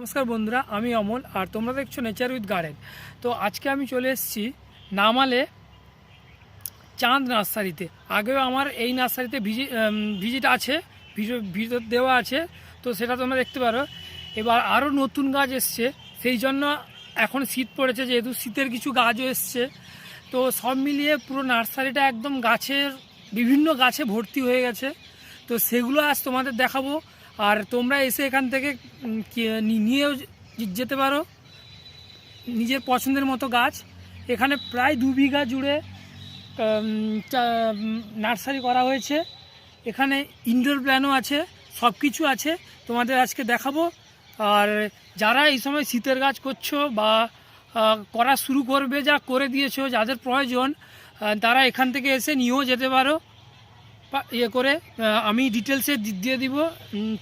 নমস্কার বন্ধুরা, আমি অমল আর তোমরা দেখছ নেচার উইথ গার্ডেন তো আজকে আমি চলে এসেছি নামালে চাঁদ নার্সারিতে। আগেও আমার এই নার্সারিতে ভিজি ভিজিট আছে ভিডিও দেওয়া আছে, তো সেটা তোমরা দেখতে পারো। এবার আরও নতুন গাছ এসছে, সেই জন্য এখন শীত পড়েছে, যেহেতু শীতের কিছু গাছও এসছে। তো সব মিলিয়ে পুরো নার্সারিটা একদম গাছের বিভিন্ন গাছে ভর্তি হয়ে গেছে। তো সেগুলো আজ তোমাদের দেখাবো। আর তোমরা এসে এখান থেকে নিয়েও যেতে পারো। নিজের পছন্দের মতো গাছ। এখানে প্রায় দু বিঘা জুড়ে নার্সারি করা হয়েছে। এখানে ইনডোর প্ল্যানও আছে সব কিছু আছে। তোমাদের আজকে দেখাবো। আর যারা এই সময় শীতের গাছ করছ বা করা শুরু করবে, যা করে দিয়েছ, যাদের প্রয়োজন তারা এখান থেকে এসে নিয়েও যেতে পারো। ইয়ে করে আমি ডিটেলসে দি- দিয়ে দিব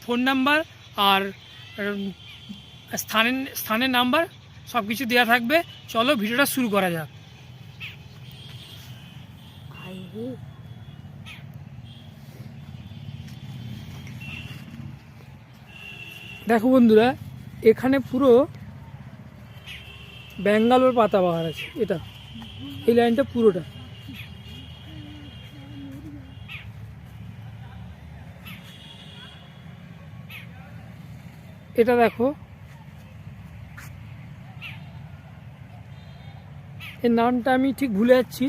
ফোন নাম্বার আর স্থানের স্থানের নাম্বার সব কিছু দেওয়া থাকবে। চলো ভিডিওটা শুরু করা যাক। দেখো বন্ধুরা এখানে পুরো ব্যাঙ্গালোর পাতাবাহার আছে এটা। এই লাইনটা পুরোটা। এটা দেখো। এর নামটা আমি ঠিক ভুলে যাচ্ছি।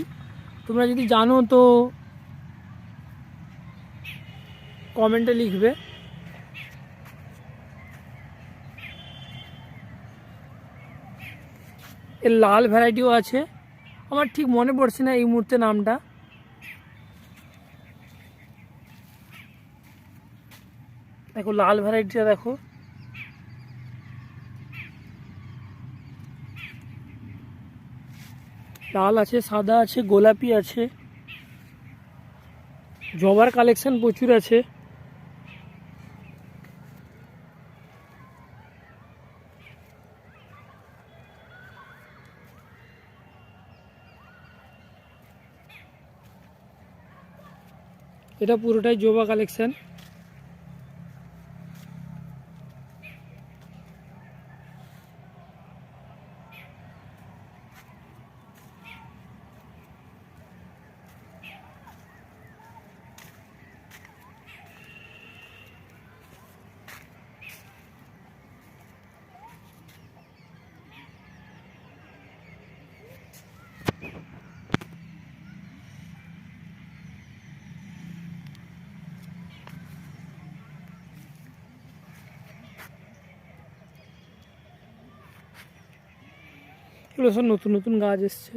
তোমরা যদি জানো তো কমেন্টে লিখবে। এর লাল ভ্যারাইটিও আছে। আমার ঠিক মনে পড়ছে না এই মুহূর্তে নামটা। দেখো, লাল ভ্যারাইটিটা দেখো। লাল আছে সাদা আছে গোলাপি আছে। জবার কালেকশন প্রচুর আছে। এটা পুরোটাই জবা কালেকশন এগুলো সব নতুন নতুন গাছ এসছে।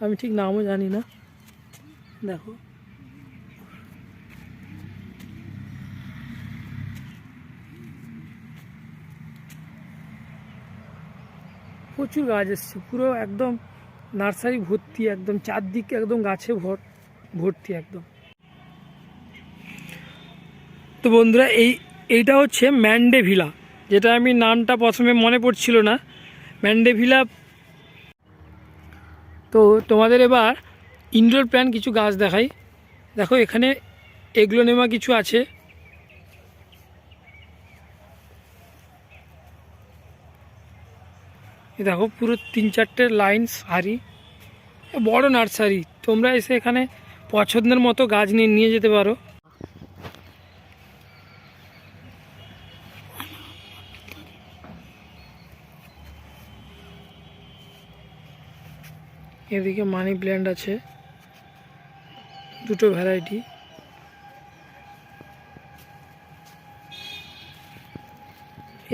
আমি ঠিক নামও জানি না। দেখো। প্রচুর গাছ এসছে। পুরো একদম নার্সারি ভর্তি একদম, চারদিকে একদম গাছে ভর, ভর্তি একদম। তো বন্ধুরা, এই, এইটা হচ্ছে ম্যান্ডে ভিলা যেটা আমি নামটা প্রথমে মনে পড়ছিল না। ম্যান্ডে ভিলা তো তোমাদের এবার ইনডোর প্ল্যান কিছু গাছ দেখাই। দেখো, এখানে এগ্লোনেমা কিছু আছে। দেখো, পুরো তিন চারটে লাইন সারি বড় নার্সারি। তোমরা এসে এখানে পছন্দের মতো গাছ নিয়ে নিয়ে যেতে পারো। এদিকে মানি প্ল্যান্ট আছে। দুটো ভ্যারাইটি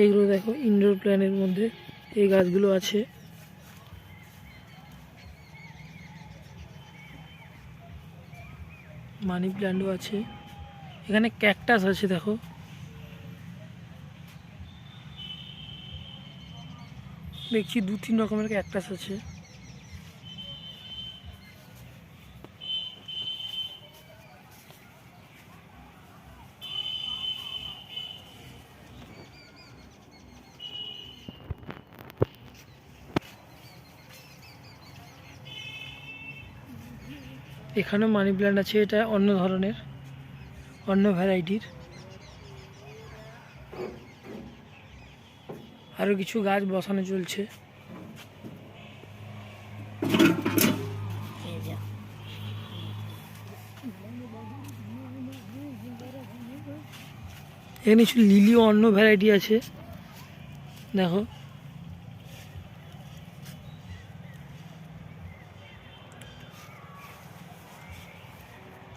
এইগুলো দেখো ইনডোর প্ল্যানের মধ্যে। এই গাছগুলো আছে। মানি প্ল্যান্টও আছে। এখানে ক্যাকটাস আছে, দেখো। দেখছি দু তিন রকমের ক্যাকটাস আছে। এখানেও মানি প্ল্যান্ট আছে এটা অন্য ধরনের অন্য ভ্যারাইটির আরও কিছু গাছ বসানো চলছে। এখানে কিছু লিলিও অন্য ভ্যারাইটি আছে। দেখো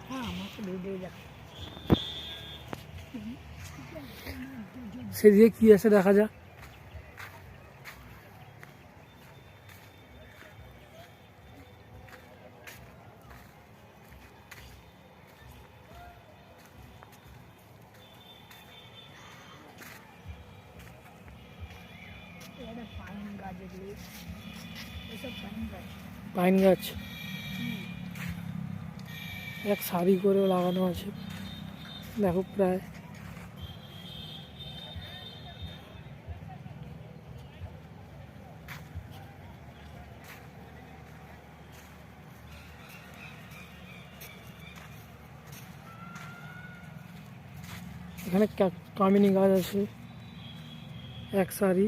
হ্যাঁ আমাকে ভিডিও দেখ সেদিকে কি আছে দেখা যাক এটা পাইন গাছ এগুলি এসব পাইন গাছ পাইন গাছ এক সারি করেও লাগানো আছে দেখো প্রায় এখানে কামিনী গাছ আছে এক সারি।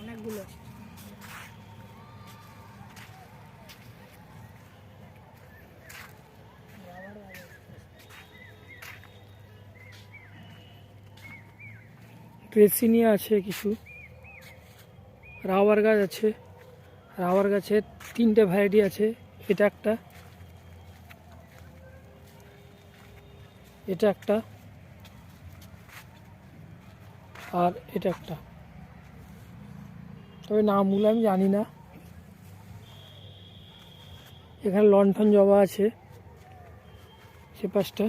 অনেকগুলো। পেসিনিয়া আছে কিছু। রাবার গাছ আছে। রাবার গাছের তিনটে ভ্যারাইটি আছে এটা একটা। এটা একটা, আর এটা একটা। তবে নামগুলো আমি জানি না। এখানে লণ্ঠন জবা আছে, সে পাশটা।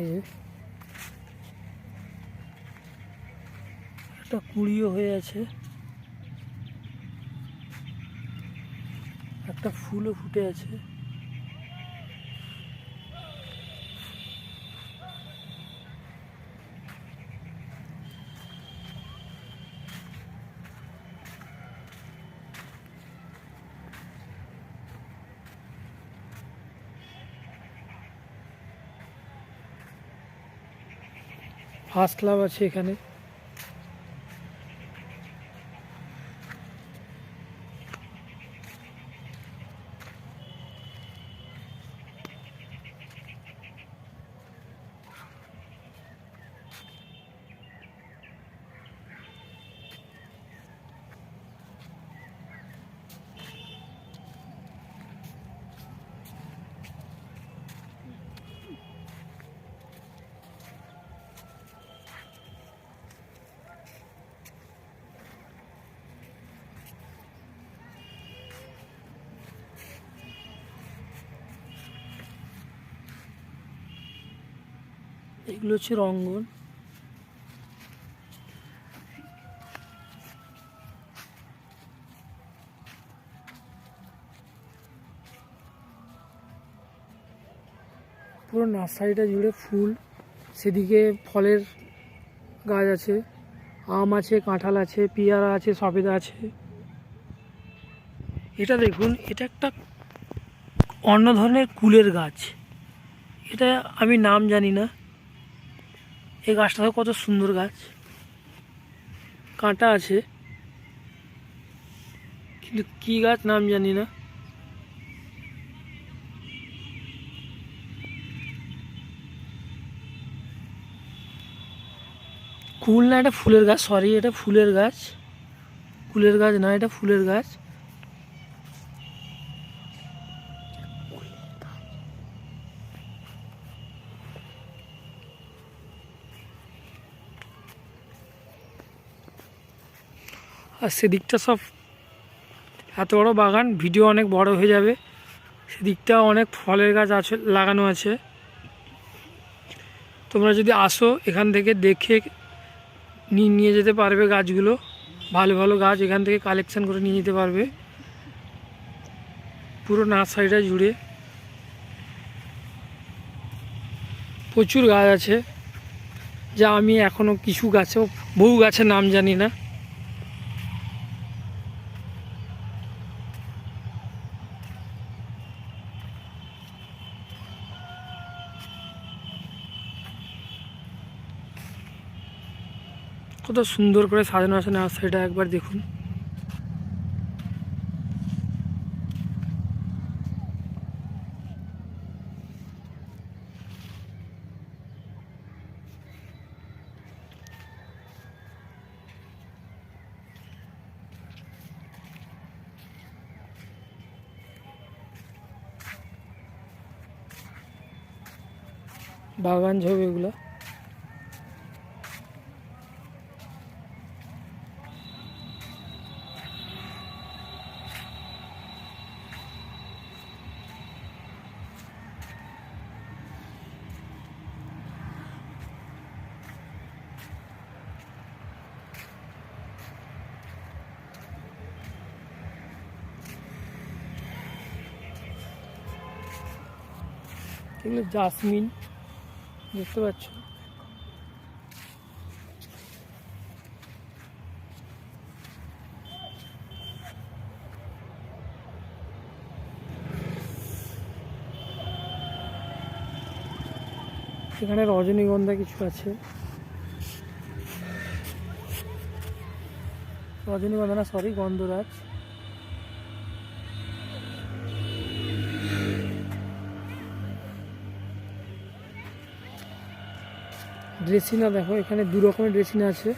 এই একটা কুড়িও হয়ে আছে। একটা ফুলও ফুটে আছে। ফার্স্ট ক্লাব আছে এখানে। এগুলো হচ্ছে রঙ্গন। পুরো নার্সারিটা জুড়ে ফুল, সেদিকে ফলের গাছ আছে, আম আছে, কাঁঠাল আছে, পেয়ারা আছে, সবেদা আছে। এটা দেখুন, এটা একটা অন্য ধরনের কুলের গাছ। এটা আমি নাম জানি না। এই গাছটা তো কত সুন্দর গাছ। কাঁটা আছে। কিন্তু কি গাছ নাম জানি না। কুল না, এটা ফুলের গাছ সরি এটা ফুলের গাছ। কুলের গাছ না, এটা ফুলের গাছ। আর সেদিকটা সব এত বড় বাগান, ভিডিও অনেক বড় হয়ে যাবে। সেদিকটা অনেক ফলের গাছ আছে, লাগানো আছে। তোমরা যদি আসো এখান থেকে দেখে নিয়ে যেতে পারবে গাছগুলো। ভালো ভালো গাছ এখান থেকে কালেকশন করে নিয়ে যেতে পারবে। পুরো নার্সারিটা জুড়ে। প্রচুর গাছ আছে। যা আমি এখনও কিছু গাছেও বহু গাছের নাম জানি না। কত সুন্দর করে সাজানো আছে নার্সারিটা একবার দেখুন। বাগান ঝোপ এগুলো জাসমিন দেখতে পাচ্ছ? এখানে রজনীগন্ধা কিছু আছে। রজনীগন্ধা না সরি গন্ধরাজ। ড্রেসিনা দেখো, এখানে দু রকমের ড্রেসিনা আছে।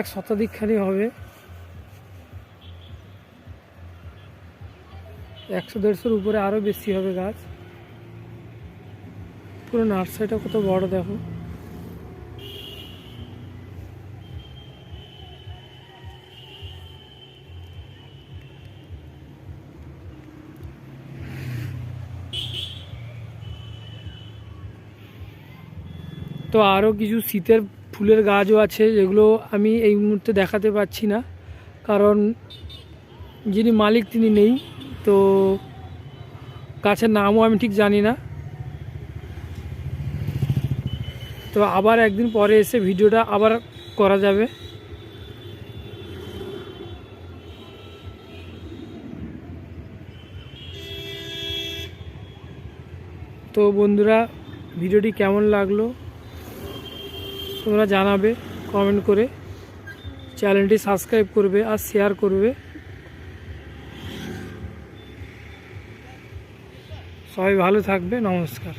এক শতাধিক খানি হবে। একশো দেড়শোর উপরে আরও বেশি হবে গাছ। পুরো নার্সারিটা কত বড়, দেখো। তো আরও কিছু শীতের ফুলের গাছও আছে, যেগুলো আমি এই মুহূর্তে দেখাতে পাচ্ছি না। কারণ যিনি মালিক তিনি নেই, তো গাছের নামও আমি ঠিক জানি না। তো আবার একদিন পরে এসে ভিডিওটা আবার করা যাবে। তো বন্ধুরা, ভিডিওটি কেমন লাগল? তোমরা জানাবে কমেন্ট করে। চ্যানেলটি সাবস্ক্রাইব করবে আর শেয়ার করবে। সবাই ভালো থাকবে নমস্কার।